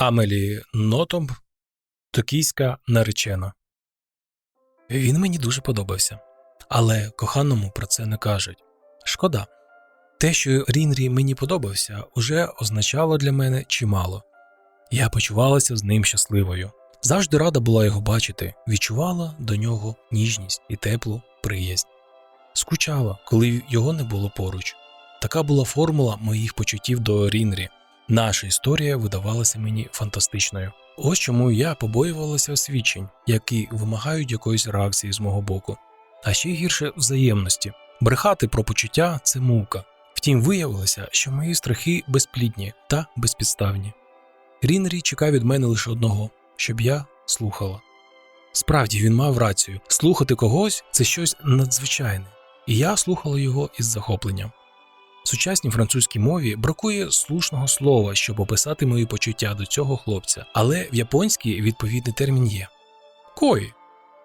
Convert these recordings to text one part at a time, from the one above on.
Амелі Нотомб, Токійська наречена. Він мені дуже подобався, але коханому про це не кажуть. Шкода. Те, що Рінрі мені подобався, уже означало для мене чимало. Я почувалася з ним щасливою. Завжди рада була його бачити, відчувала до нього ніжність і теплу приязнь. Скучала, коли його не було поруч. Така була формула моїх почуттів до Рінрі. Наша історія видавалася мені фантастичною. Ось чому я побоювалася освідчень, які вимагають якоїсь реакції з мого боку. А ще гірше взаємності. Брехати про почуття це мука. Втім, виявилося, що мої страхи безплідні та безпідставні. Рінрі чекав від мене лише одного, щоб я слухала. Справді він мав рацію слухати когось це щось надзвичайне, і я слухала його із захопленням. Сучасній французькій мові бракує слушного слова, щоб описати мої почуття до цього хлопця, але в японській відповідний термін є кої.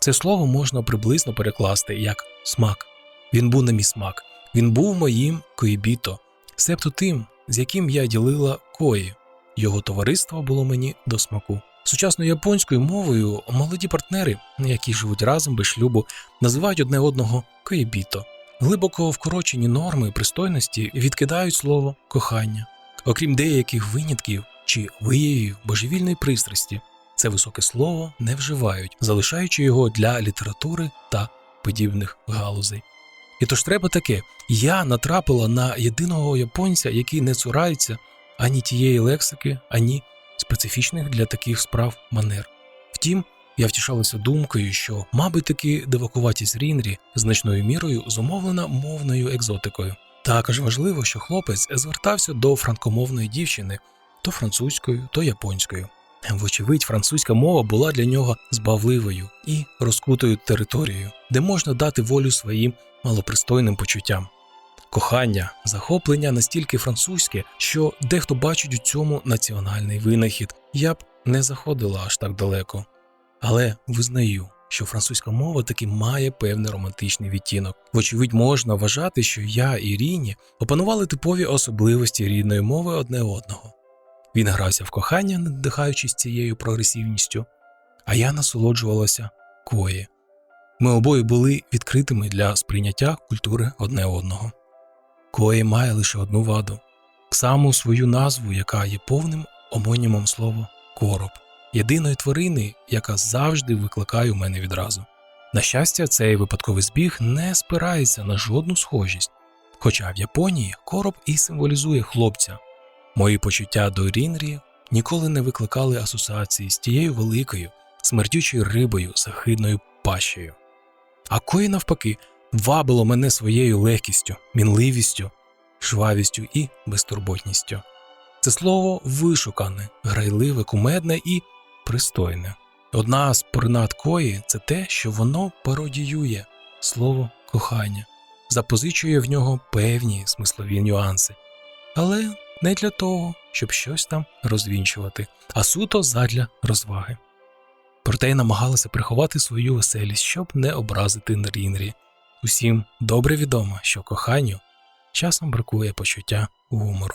Це слово можна приблизно перекласти як смак. Він був на мій смак, він був моїм коїбіто, себто тим, з яким я ділила кої. Його товариство було мені до смаку. Сучасною японською мовою молоді партнери, які живуть разом без шлюбу, називають одне одного коїбіто. Глибоко вкорочені норми пристойності відкидають слово кохання. Окрім деяких винятків чи виявів божевільної пристрасті, це високе слово не вживають, залишаючи його для літератури та подібних галузей. І тож треба таке: я натрапила на єдиного японця, який не цурається ані тієї лексики, ані специфічних для таких справ манер. Втім, я втішалася думкою, що, мабуть, таки дивакуватість Рінрі значною мірою зумовлена мовною екзотикою. Також важливо, що хлопець звертався до франкомовної дівчини то французькою, то японською. Вочевидь, французька мова була для нього збавливою і розкутою територією, де можна дати волю своїм малопристойним почуттям. Кохання, захоплення настільки французьке, що дехто бачить у цьому національний винахід. Я б не заходила аж так далеко. Але визнаю, що французька мова таки має певний романтичний відтінок. Вочевидь, можна вважати, що я і Ріні опанували типові особливості рідної мови одне одного. Він грався в кохання, надихаючись цією прогресивністю, а я насолоджувалася кої. Ми обоє були відкритими для сприйняття культури одне одного. Кої має лише одну ваду саму свою назву, яка є повним омонімом слова короб, єдиної тварини, яка завжди викликає у мене відразу. На щастя, цей випадковий збіг не спирається на жодну схожість, хоча в Японії короб і символізує хлопця. Мої почуття до Рінрі ніколи не викликали асоціації з тією великою, смердючою рибою з пащею. А кої, навпаки, вабило мене своєю легкістю, мінливістю, швавістю і безтурботністю. Це слово вишукане, грайливе, кумедне і пристойне. Одна з принад кої це те, що воно пародіює слово кохання, запозичує в нього певні смислові нюанси, але не для того, щоб щось там розвінчувати, а суто задля розваги. Проте й намагалася приховати свою веселість, щоб не образити Рінрі. Усім добре відомо, що коханню часом бракує почуття гумору.